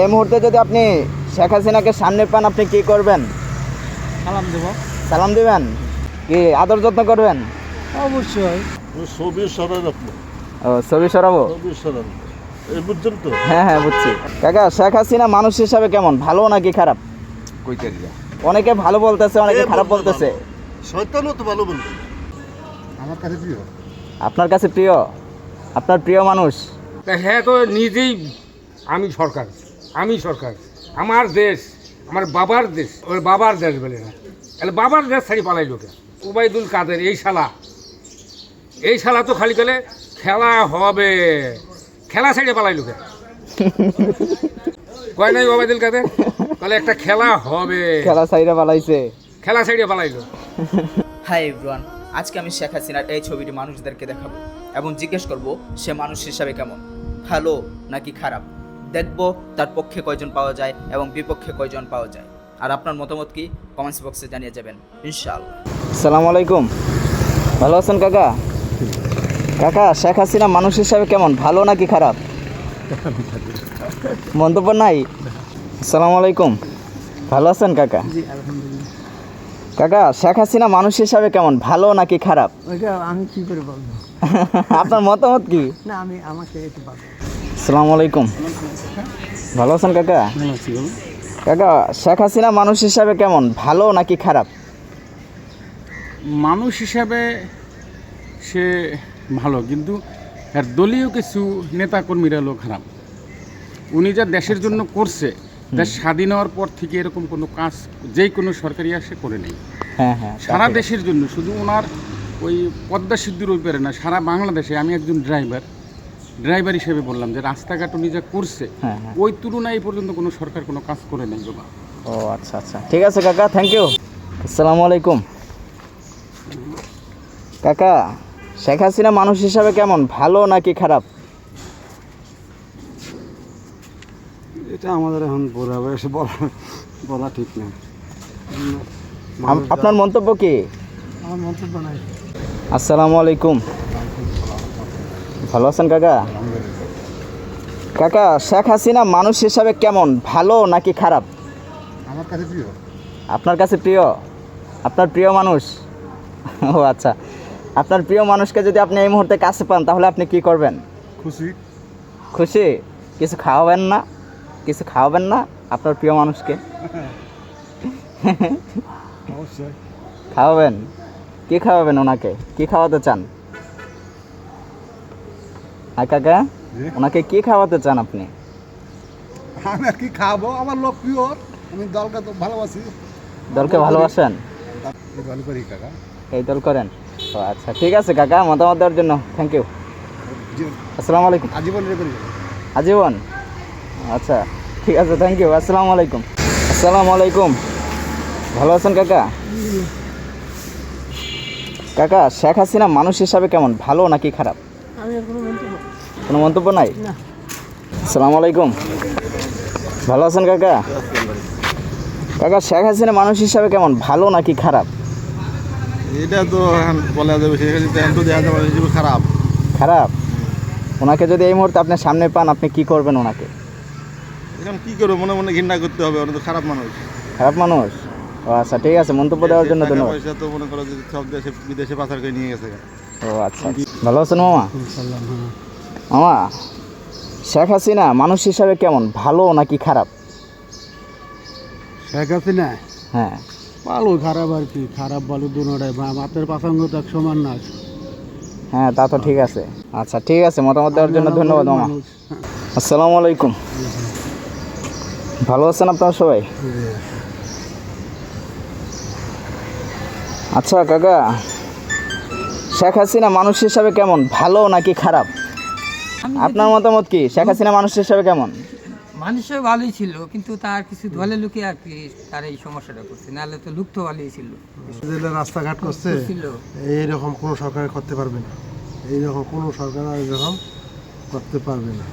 এই মুহূর্তে যদি আপনি শেখ হাসিনাকে সামনে পান আপনি কি করবেন? সালাম দেবো। সালাম দিবেন? কি আদর যত্ন করবেন? অবশ্যই। ছবি সরান আপনি ও ছবি সরাবো? ছবি সরান এই বুঝছেন তো? হ্যাঁ হ্যাঁ বুঝছি। কাকা শেখ হাসিনা মানুষ হিসাবে কেমন? ভালো নাকি খারাপ? অনেকে ভালো বলতেছে অনেকে খারাপ বলতেছে। শয়তানও তো ভালো বলবে আমার কাছে প্রিয়। আপনার কাছে প্রিয়? আপনার প্রিয় মানুষ? হ্যাঁ তো নিজেই আমি সরকার। আমি সরকার আমার দেশ আমার বাবার দেশ ওর বাবার দেশ বলে না। তাহলে বাবার দেশ ছাড়ি পালাই লোকে ওবায়দুল কাদের এই শালা। এই শালা তো খালি গেলে খেলা হবে। খেলা ছাড়িয়ে পালাই লোকে কয় নাই ওবায়দুল কাদের? তাহলে একটা খেলা হবে। খেলা সাইডে পালাইছে। খেলা ছাড়িয়ে পালাইলো। হাই এভরিওয়ান আজকে আমি শেখ হাসিনার এই ছবিটি মানুষদেরকে দেখাবো এবং জিজ্ঞেস করব সে মানুষ হিসাবে কেমন ভালো নাকি খারাপ? দেখব তার পক্ষে কয়জন পাওয়া যায় এবং বিপক্ষে কয়জন পাওয়া যায়। আর আপনার মতামত কি? কমেন্টস বক্সে জানিয়ে যাবেন ইনশাআল্লাহ। আসসালামু আলাইকুম। ভালো আছেন কাকা? কাকা শেখ হাসিনা মানুষ হিসাবে কেমন? ভালো নাকি খারাপ? মন্তব্য নাই? আসসালামু আলাইকুম। ভালো আছেন কাকা? কাকা শেখ হাসিনা মানুষ হিসাবে কেমন? ভালো নাকি খারাপ? আমি কি করে বলব? আপনার মতামত কি? না আমি আমাকে একটু বলব আসসালামু আলাইকুম। ভালো আছেন কাকা? কাকা শেখ হাসিনা মানুষ হিসাবে কেমন? ভালো নাকি খারাপ? মানুষ হিসাবে সে ভালো কিন্তু এর দলীয় কিছু নেতাকর্মীরা লোক খারাপ। উনি যা দেশের জন্য করছে দেশ স্বাধীন হওয়ার পর থেকে এরকম কোনো কাজ যেই কোনো সরকারি আসে করে নেই। হ্যাঁ হ্যাঁ সারা দেশের জন্য শুধু ওনার ওই পদ্মা সিদ্ধুর ওই পারে না সারা বাংলাদেশে আমি একজন ড্রাইভার ড্রাইভার হিসেবে বললাম যে রাস্তাঘাট উনি যা করছে হ্যাঁ হ্যাঁ। ওই তুলনায় পর্যন্ত কোনো সরকার কোনো কাজ করে নেই বাবা। ও আচ্ছা আচ্ছা। ঠিক আছে কাকা থ্যাংক ইউ আসসালামু আলাইকুম। কাকা শেখ হাসিনা মানুষ হিসাবে কেমন ভালো নাকি খারাপ? এটা আমাদের এখন বলা বয়সে বলা বলা ঠিক না। আপনার মন্তব্য কি? আমার মন্তব্য নাই। আসসালামু আলাইকুম। ভালো আছেন কাকা? কাকা শেখ হাসিনা মানুষ হিসাবে কেমন? ভালো নাকি খারাপ? আমার কাছে প্রিয়। আপনার কাছে প্রিয়? আপনার প্রিয় মানুষ? ও আচ্ছা। আপনার প্রিয় মানুষকে যদি আপনি এই মুহূর্তে কাছে পান তাহলে আপনি কি করবেন? খুশি। খুশি? কিছু খাওয়াবেন না? কিছু খাওয়াবেন না আপনার প্রিয় মানুষকে? খাওয়াবেন? কি খাওয়াবেন ওনাকে? কি খাওয়াতে চান? আর কাকা ওনাকে কি খাওয়াতে চান আপনি? আমি আর কি খাব? আমার লোক প্রিয় আমি দলকে তো ভালোবাসি। দলকে ভালোবাসেন? দল করি কাকা। এই দল করেন? ও আচ্ছা ঠিক আছে কাকা মতামত দেওয়ার জন্য থ্যাংক ইউ আসসালামু আলাইকুম। আজীবন রে আজীবন? আচ্ছা ঠিক আছে থ্যাংক ইউ আসসালামু আলাইকুম। আসসালামু আলাইকুম। ভালো আছেন কাকা? কাকা শেখ হাসিনা মানুষ হিসাবে কেমন ভালো নাকি খারাপ? আমি কোনো মন্তব্য নাই? না। আসসালামু আলাইকুম ভালো আছেন কাকা? কাকা শেখ হাসিনা মানুষ হিসাবে কেমন? ভালো নাকি খারাপ? এটা তো এখন বলা যাবে তো এখন তো দেখা যাবে হিসেবে খারাপ। খারাপ? ওনাকে যদি এই মুহূর্তে আপনি সামনে পান আপনি কি করবেন ওনাকে? এখন কি করব? মনে মনে ঘৃণা করতে হবে ওরা তো খারাপ মানুষ। খারাপ মানুষ? ও আচ্ছা ঠিক আছে মন্তব্য দেওয়ার জন্য ধন্যবাদ। পয়সা তো মনে করো যে সব দেশে বিদেশে পাচার করে নিয়ে গেছে। ও আচ্ছা ভালো আছেন মামা। মামা শেখ হাসিনা মানুষ হিসাবে কেমন? ভালো নাকি খারাপ? শেখ হাসিনা? হ্যাঁ। ভালো খারাপ আর কি খারাপ ভালো দুটাই আপনার পাসাঙ্গ তো এক সমান না। হ্যাঁ তা তো ঠিক আছে। আচ্ছা ঠিক আছে মতামত দেওয়ার জন্য ধন্যবাদ মামা আসসালামু আলাইকুম। ভালো আছেন আপনারা সবাই? আচ্ছা কাকা শেখ হাসিনা মানুষ হিসাবে কেমন? ভালো নাকি খারাপ? আপনার মতামত কি? শেখ হাসিনা মানুষ হিসাবে কেমন? মানুষও ভালোই ছিল কিন্তু তার কিছু দলে লুকে আর কি তার এই সমস্যাটা করছে। নাহলে তো লুক তো ভালোই ছিল। জেলে রাস্তাঘাট করছে ছিল। এইরকম কোনো সরকার করতে পারবে না। এইরকম কোনো সরকার আর এরকম করতে পারবে না।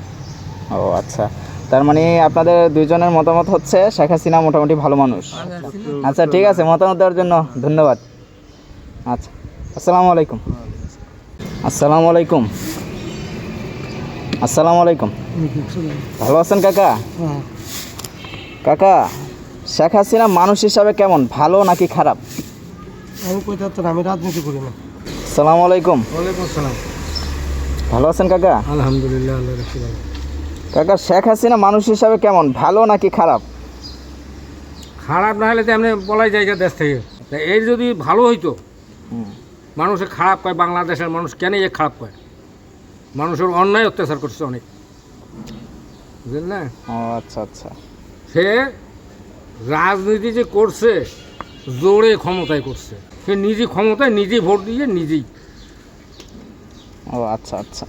ও আচ্ছা। তার মানে আপনাদের দুইজনের মতামত হচ্ছে শেখ হাসিনা মোটামুটি ভালো মানুষ। আচ্ছা ঠিক আছে মতামত দেওয়ার জন্য ধন্যবাদ। আচ্ছা আসসালামু আলাইকুম। আসসালামু আলাইকুম। আসসালামু আলাইকুম। ভালো আছেন কাকা? কাকা শেখ হাসিনা মানুষ হিসাবে কেমন? ভালো নাকি খারাপ? আমি রাজনীতি করি না। সালাম আলাইকুম। ওয়ালাইকুম আসসালাম। ভালো আছেন কাকা? আলহামদুলিল্লাহ আল্লাহ কাকা শেখ হাসিনা মানুষ হিসাবে কেমন? ভালো নাকি খারাপ? খারাপ না হলে তো এমনি বলাই জায়গা দেশ থেকে। এই যদি ভালো হইতো মানুষে খারাপ কয় বাংলাদেশের মানুষ কেন এ খারাপ কয়? মানুষের অন্যায় অত্যাচার করছে অনেক। বুঝলেন না? আচ্ছা আচ্ছা। সে রাজনীতি যে করছে জোরে ক্ষমতায় করছে। সে নিজে ক্ষমতায় নিজেই ভোট দিয়ে নিজেই। ও আচ্ছা আচ্ছা।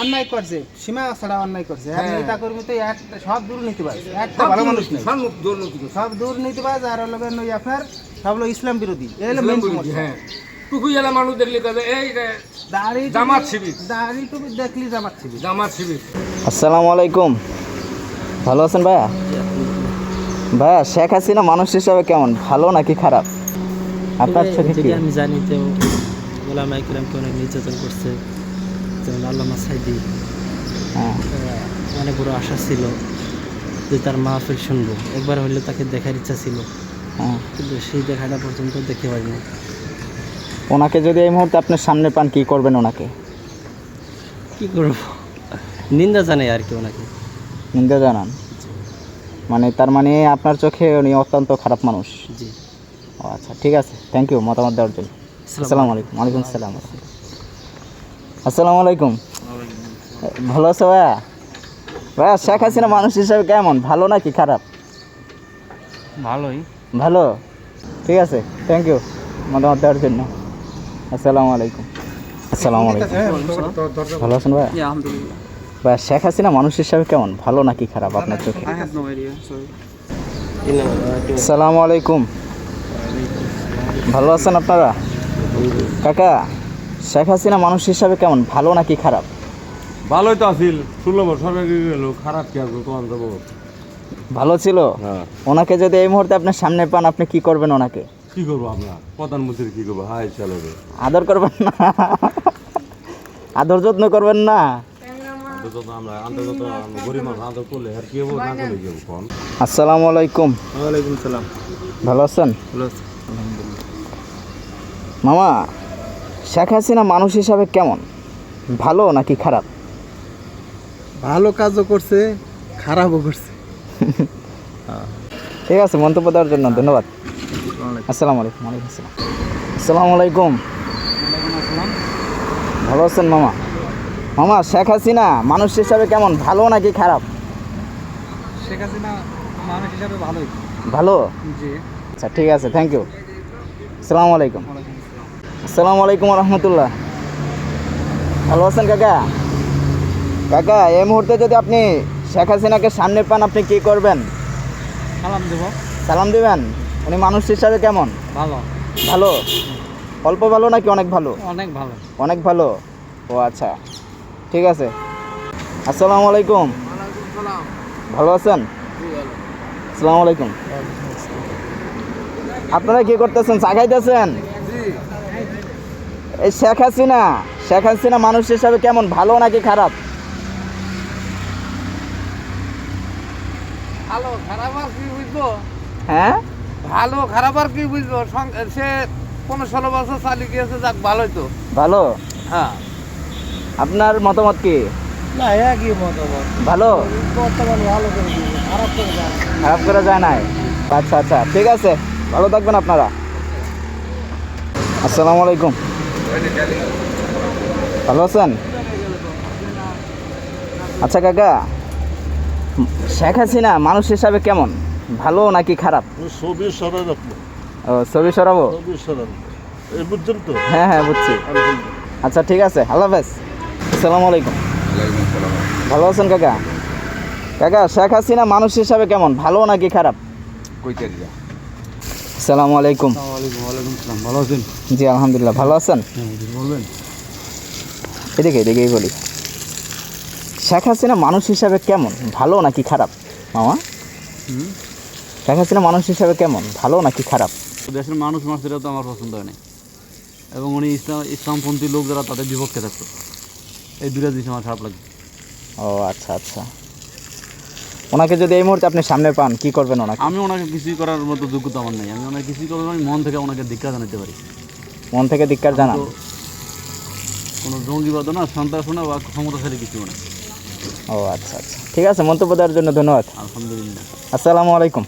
অন্যায় করছে সীমা ছাড়া অন্যায় করছে। আর হ্যাঁ। নেতা কর্মী তো এক সব দুর্নীতিবাজ একটা ভালো মানুষ নেই। সব দুর্নীতি করছে। সব দুর্নীতিবাজ আর হলো আপনার সব হলো ইসলাম বিরোধী। এই হলো মেন সমস্যা। টুকুই মানুষ দেখলে কাজে এই রে, দাড়ি জামাত শিবির। দাড়ি টুপি দেখলি জামাত শিবির? জামাত শিবির। আসসালামু আলাইকুম। ভালো আছেন ভাইয়া? ভাইয়া শেখ হাসিনা মানুষ হিসাবে কেমন? ভালো নাকি খারাপ? আপনার চোখে কি? আমি জানি যে ওলামা ইকরামকে অনেক নির্যাতন করছে যেমন আল্লামা সাইদি। হ্যাঁ। অনেক বড় আশা ছিল যে তার মা মাহফিল শুনব। একবার হইলে তাকে দেখার ইচ্ছা ছিল। হ্যাঁ। কিন্তু সেই দেখাটা পর্যন্ত দেখতে পারিনি ওনাকে যদি এই মুহূর্তে আপনার সামনে পান কি করবেন ওনাকে? কি করব? নিন্দা জানাই আর কি ওনাকে। নিন্দা জানান? মানে তার মানে আপনার চোখে উনি অত্যন্ত খারাপ মানুষ। জি। ও আচ্ছা ঠিক আছে। থ্যাংক ইউ মতামত দেওয়ার জন্য। আসসালামু আলাইকুম। ওয়ালাইকুম আসসালাম। আসসালামু আলাইকুম। ভালো আছো ভাইয়া? ভাইয়া শেখ হাসিনা মানুষ হিসাবে কেমন? ভালো নাকি খারাপ? ভালোই। ভালো? ঠিক আছে। থ্যাংক ইউ মতামত দেওয়ার জন্য। আসসালামু আলাইকুম। আসসালামু আলাইকুম। ভালো আছেন আলহামদুলিল্লাহ। ভাইয়া শেখ হাসিনা মানুষ হিসাবে কেমন? ভালো নাকি খারাপ আপনার চোখে? আসসালামু আলাইকুম। ভালো আছেন আপনারা? কাকা শেখ হাসিনা মানুষ হিসাবে কেমন? ভালো নাকি খারাপ? ভালোই তো আছিল ষোলো বছর গেল খারাপ কি আসব তোমার ভালো ছিল? হ্যাঁ। ওনাকে যদি এই মুহূর্তে আপনার সামনে পান আপনি কি করবেন ওনাকে? কি করব আমরা? প্রধানমন্ত্রী কি করব? হাই চালাবে। আদর করবেন না। আদর যত্ন করবেন না। আসসালামু আলাইকুম। ওয়ালাইকুম সালাম। ভালো আছেন? মামা শেখ হাসিনা মানুষ হিসাবে কেমন? ভালো নাকি খারাপ? ভালো কাজও করছে খারাপও করছে। ঠিক আছে মন্তব্য দেওয়ার জন্য ধন্যবাদ। আসসালামু আলাইকুম ওয়ালাইকুম আসসালাম। আসসালামু আলাইকুম। ভালো আছেন মামা? মামা শেখ হাসিনা মানুষ হিসাবে কেমন ভালো নাকি খারাপ? শেখ হাসিনা মানুষ হিসাবে ভালোই। ভালো? জি। আচ্ছা ঠিক আছে থ্যাংক ইউ আসসালামু আলাইকুম। আসসালামু। আলাইকুম রহমতুল্লাহ। ভালো আছেন কাকা? কাকা এই মুহূর্তে যদি আপনি শেখ হাসিনাকে সামনে পান আপনি কি করবেন? সালাম দেবো। সালাম দিবেন? উনি মানুষ হিসাবে কেমন? ভালো। ভালো? অল্প ভালো নাকি অনেক ভালো? অনেক ভালো। অনেক ভালো? ও আচ্ছা। ঠিক আছে। আসসালামু আলাইকুম। ভালো আছেন? আসসালামু আলাইকুম। আপনারা কি করতেছেন? চা খাইতেছেন? এই শেখ হাসিনা শেখ হাসিনা মানুষ হিসাবে কেমন? ভালো নাকি খারাপ? ভালো হ্যাঁ? ভালো খারাপ আর কি বুঝব? সে পনেরো ষোলো বছর চালিয়ে গিয়েছে যাক ভালোই তো। ভালো? হ্যাঁ। আপনার মতামত কি? না একই মতামত। ভালো? বর্তমানে ভালো করে খারাপ করে দেয় খারাপ করা যায় নাই? আচ্ছা আচ্ছা ঠিক আছে। ভালো থাকবেন আপনারা। আসসালামু আলাইকুম। ভালো আছেন? আচ্ছা কাকা শেখ হাসিনা মানুষ হিসাবে কেমন? ভালো নাকি খারাপ? ছবি সরাই ও ছবি সরাবো? ছবি সরাবো। এই বুঝছেন তো? হ্যাঁ হ্যাঁ বুঝছি। আচ্ছা ঠিক আছে। আল্লাহ হাফেজ। আসসালামু আলাইকুম। ভালো আছেন কাকা? কাকা শেখ হাসিনা মানুষ হিসাবে কেমন? ভালো নাকি খারাপ? আসসালামু আলাইকুম। ভালো আছেন? জি আলহামদুলিল্লাহ। ভালো আছেন? বলবেন? এদিকে এদিকেই বলি। শেখ হাসিনা মানুষ হিসাবে কেমন? ভালো নাকি খারাপ? মামা? শেখ হাসিনা মানুষ হিসাবে কেমন? ভালো নাকি খারাপ? দেশের মানুষ মারছে এটা তো আমার পছন্দ হয় না এবং উনি ইসলাম ইসলামপন্থী লোক যারা তাদের বিপক্ষে থাকতো। এই দুটা জিনিস আমার খারাপ লাগে। ও আচ্ছা আচ্ছা। ওনাকে যদি এই মুহূর্তে আপনি সামনে পান কি করবেন ওনাকে? আমি ওনাকে কিছুই করার মতো যোগ্যতা আমার নেই। আমি ওনাকে কিছুই করব আমি মন থেকে ওনাকে দীক্ষা জানাতে পারি। মন থেকে ধিক্কার জানান তো কোনো জঙ্গিবাদ না সন্ত্রাসনা বা ক্ষমতাশালী কিছু না। ও আচ্ছা আচ্ছা। ঠিক আছে মন্তব্য দেওয়ার জন্য ধন্যবাদ। আলহামদুলিল্লাহ। আসসালামু আলাইকুম।